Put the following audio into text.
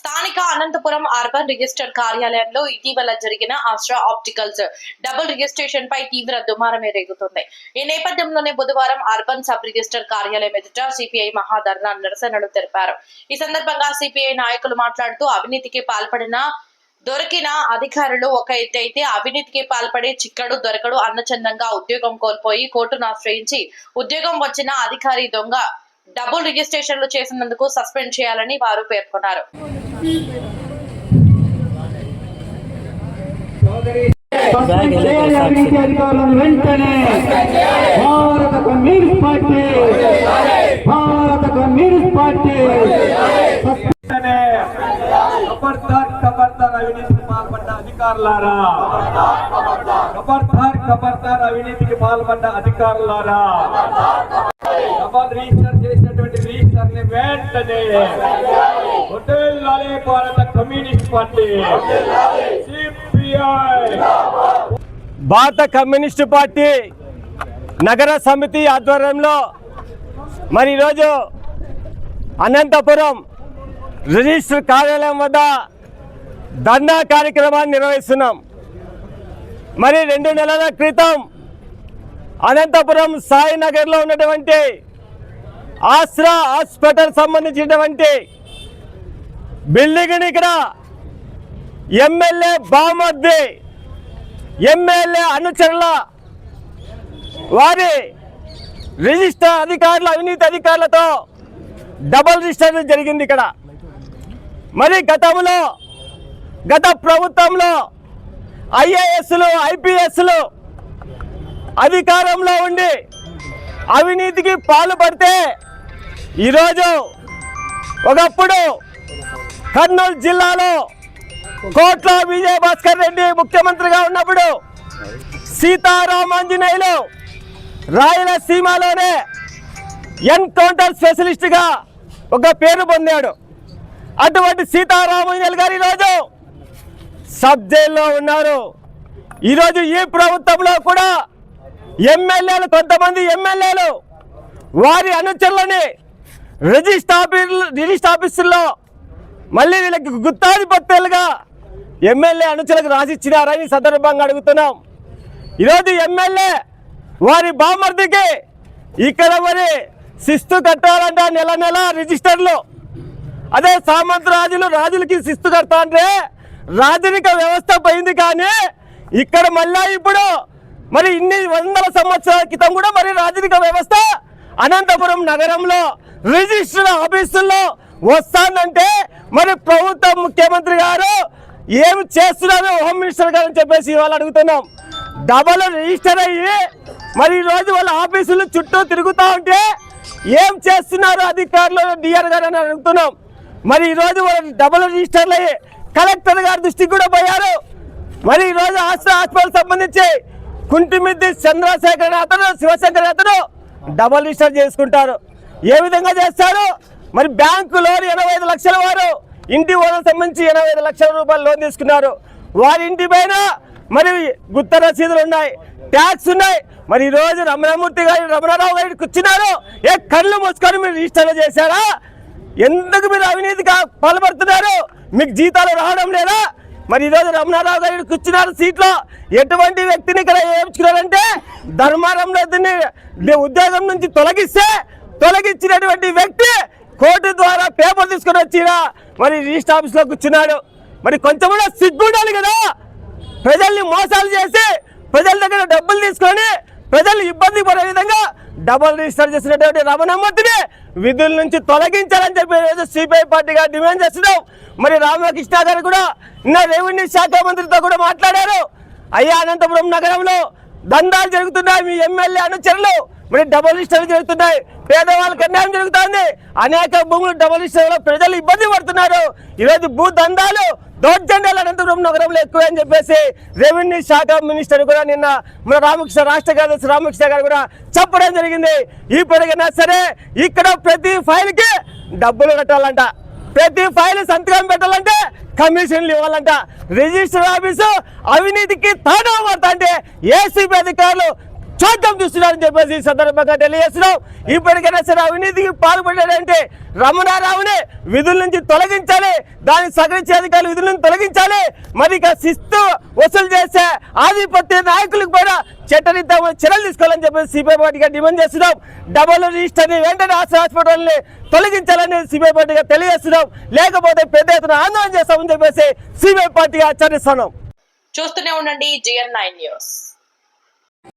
స్థానిక Anantapuram urban register కార్యాలయంలో ఇటీవల జరిగిన ఆస్ట్రా ఆప్టికల్స్ డబుల్ రిజిస్ట్రేషన్ పై తీవ్ర దుమారమే రేగుతుంది. ఈ నేపథ్యంలోనే బుధవారం అర్బన్ సబ్ రిజిస్టర్ కార్యాలయం ఎదుట సిపిఐ మహాధర్నా నిరసనలు తెలిపారు. ఈ సందర్భంగా సిపిఐ నాయకులు మాట్లాడుతూ అవినీతికి పాల్పడిన దొరికిన అధికారులు ఒక ఎత్తు అయితే అవినీతికి పాల్పడే చిక్కడు దొరకడు అన్నచందంగా ఉద్యోగం కోల్పోయి కోర్టును ఆశ్రయించి ఉద్యోగం వచ్చిన అధికారి దొంగ డబుల్ రిజిస్ట్రేషన్లు చేసినందుకు సస్పెండ్ చేయాలని వారు పేర్కొన్నారు. అవినీతి అధికారులను వెంటనే భారత కమ్యూనిస్ట్ పార్టీ భారత కమ్యూనిస్ట్ పార్టీ వెంటనే ఖబర్దార్ ఖబర్దార్ అవినీతికి పాల్పడ్డ అధికారులారా. ఖబర్దార్ ఖబర్దార్ అవినీతికి పాల్పడ్డ అధికారులారా. రిజిస్టర్ చేసినటువంటి రిజిస్టర్ని వెంటనే వందే భారత కమ్యూనిస్ట్ పార్టీ. భారత కమ్యూనిస్ట్ పార్టీ నగర సమితి ఆధ్వర్యంలో మరి ఈరోజు అనంతపురం రిజిస్టర్ కార్యాలయం వద్ద ధర్నా కార్యక్రమాన్ని నిర్వహిస్తున్నాం. మరి రెండు నెలల క్రితం అనంతపురం సాయినగర్లో ఉన్నటువంటి ఆశ్రా హాస్పిటల్ సంబంధించినటువంటి బిల్డింగ్ని ఇక్కడ ఎమ్మెల్యే బామర్ది ఎమ్మెల్యే అనుచరుల వారి రిజిస్టర్ అధికారుల అవినీతి అధికారులతో డబల్ రిజిస్టర్ జరిగింది ఇక్కడ. మరి గతంలో గత ప్రభుత్వంలో ఐఏఎస్లు ఐపీఎస్లు అధికారంలో ఉండి అవినీతికి పాల్పడితే ఈరోజు ఒకప్పుడు కర్నూలు జిల్లాలో కోట్ల విజయ భాస్కర్ రెడ్డి ముఖ్యమంత్రిగా ఉన్నప్పుడు సీతారామాంజనేయులు రాయలసీమలోనే ఎన్కౌంటర్ స్పెషలిస్ట్గా ఒక పేరు పొందాడు. అటువంటి సీతారామయ్యలు గారు ఈరోజు సబ్ జైల్లో ఉన్నారు. ఈరోజు ఈ ప్రభుత్వంలో కూడా ఎమ్మెల్యేలు కొంతమంది ఎమ్మెల్యేలు వారి అనుచరులని రిజిస్టర్ ఆఫీస్ రిజిస్టర్ ఆఫీసుల్లో మళ్ళీ వీళ్ళకి గుత్తాధిపత్యాలుగా ఎమ్మెల్యే అనుచరులకు రాసిచ్చినారని సందర్భంగా అడుగుతున్నాం. ఈరోజు ఎమ్మెల్యే వారి బామర్దికి ఇక్కడ మరి శిస్తు కట్టాలంట నెల నెల రిజిస్టర్లు. అదే సామంత రాజులు రాజులకి శిస్తు కడతా అంటే రాజరిక వ్యవస్థ పోయింది కానీ ఇక్కడ మళ్ళా ఇప్పుడు మరి ఇన్ని వందల సంవత్సరాల క్రితం కూడా మరి రాజరిక వ్యవస్థ అనంతపురం నగరంలో రిజిస్టర్ ఆఫీసుల్లో వస్తానంటే మరి ప్రభుత్వ ముఖ్యమంత్రి గారు ఏం చేస్తున్నారు? హోమ్ మినిస్టర్ గారు అని చెప్పేసి ఇవాళ అడుగుతున్నాం. డబల్ రిజిస్టర్ అయ్యి మరి ఈరోజు వాళ్ళ ఆఫీసులు చుట్టూ తిరుగుతూ ఉంటే ఏం చేస్తున్నారు అధికారులు? డిఆర్ గారు అని అడుగుతున్నాం. మరి ఈరోజు వాళ్ళు డబల్ రిజిస్టర్లు అయ్యి కలెక్టర్ గారి దృష్టికి కూడా పోయారు. మరి ఈరోజు రోజు ఆస్ట్రా హాస్పిటల్ సంబంధించి కుంటిమిద్ది చంద్రశేఖర్ అతను శివశంకర్ అతను డబల్ రిజిస్టర్ చేసుకుంటారు. ఏ విధంగా చేస్తారు? మరి బ్యాంకు లోన్ ఎనభై ఐదు లక్షల వారు ఇంటి ఓనర్ సంబంధించి ఎనభై ఐదు లక్షల రూపాయలు లోన్ తీసుకున్నారు. వారి ఇంటి పైన మరి గుత్త రసీదులు ఉన్నాయి ట్యాక్స్ ఉన్నాయి. మరి ఈ రోజు రమణమూర్తి గారు రమణారావు గారికి కూర్చున్నారు ఏ కళ్ళు మూసుకొని మీరు రిజిస్టర్ చేశారా? ఎందుకు మీరు అవినీతిగా పాల్పడుతున్నారు? మీకు జీతాలు రావడం లేదా? మరి ఈరోజు రమణారావు గారు కూర్చున్నారు సీట్లో. ఎటువంటి వ్యక్తిని ఇక్కడ ఏమించుకున్నారంటే ధర్మారంలో ఉద్యోగం నుంచి తొలగిస్తే తొలగించినటువంటి వ్యక్తి కోర్టు ద్వారా పేపర్ తీసుకొని వచ్చినా మరి రిజిస్టర్ ఆఫీస్లో కూర్చున్నాడు. మరి కొంచెం కూడా సిగ్గు ఉండాలి కదా. ప్రజల్ని మోసాలు చేసి ప్రజల దగ్గర డబ్బులు తీసుకొని ప్రజలు ఇబ్బంది పడే విధంగా డబల్ రిజిస్టర్ చేసినటువంటి రమణమూర్తిని విధుల నుంచి తొలగించాలని చెప్పి ఈరోజు సిపిఐ పార్టీగా డిమాండ్ చేస్తున్నాం. మరి రామకృష్ణ గారు కూడా నిన్న రెవెన్యూ శాఖ మంత్రితో కూడా మాట్లాడారు. అయ్యా అనంతపురం నగరంలో దందాలు జరుగుతున్నాయి. మీ ఎమ్మెల్యే అనుచరులు మరి డబుల్ రిజిస్టర్లు జరుగుతున్నాయి. పేదవాళ్ళకి అన్యాయం జరుగుతుంది. అనేక భూములు డబుల్ రిజిస్టర్లో ప్రజలు ఇబ్బంది పడుతున్నారు. ఈరోజు భూ దందాలు దౌర్జన్యాలు అనంతపురం నగరంలో ఎక్కువ అని చెప్పేసి రెవెన్యూ శాఖ మినిస్టర్ కూడా నిన్న మన రామకృష్ణ రాష్ట్ర కార్యదర్శి రామకృష్ణ గారు కూడా చెప్పడం జరిగింది. ఇప్పటికైనా సరే ఇక్కడ ప్రతి ఫైల్కి డబ్బులు కట్టాలంట. ప్రతి ఫైల్ సంతకం పెట్టాలంటే కమిషన్లు ఇవ్వాలంట. రిజిస్టర్ ఆఫీసు అవినీతికి తాండవం పడతా అంటే ఏసీబీ అధికారులు చూద్దాం చూస్తున్నారని చెప్పేసి ఈ సందర్భంగా తెలియజేస్తున్నాం. ఇప్పటికైనా సరే అవినీతికి పాల్పడ్డాడంటే రమణారావునే విధుల నుంచి తొలగించాలి. దాని సగరించే అధికారులు విధుల నుంచి తొలగించాలి. మరి ఇక శిస్తు వసూలు చేసే ఆధిపత్య నాయకులకు కూడా చట్టరీత్యా చర్యలు తీసుకోవాలని చెప్పేసి సిపిఐ పార్టీగా డిమాండ్ చేస్తున్నాం. డబుల్ రిజిస్టర్ని వెంటనే ఆశ్ర హాస్పిటల్ని తొలగించాలని సిపిఐ పార్టీగా తెలియజేస్తున్నాం. లేకపోతే పెద్ద ఎత్తున ఆందోళన చేస్తామని చెప్పేసి సిపిఐ పార్టీగా హెచ్చరిస్తున్నాం. చూస్తూనే ఉండండి జిఎన్ నైన్ న్యూస్.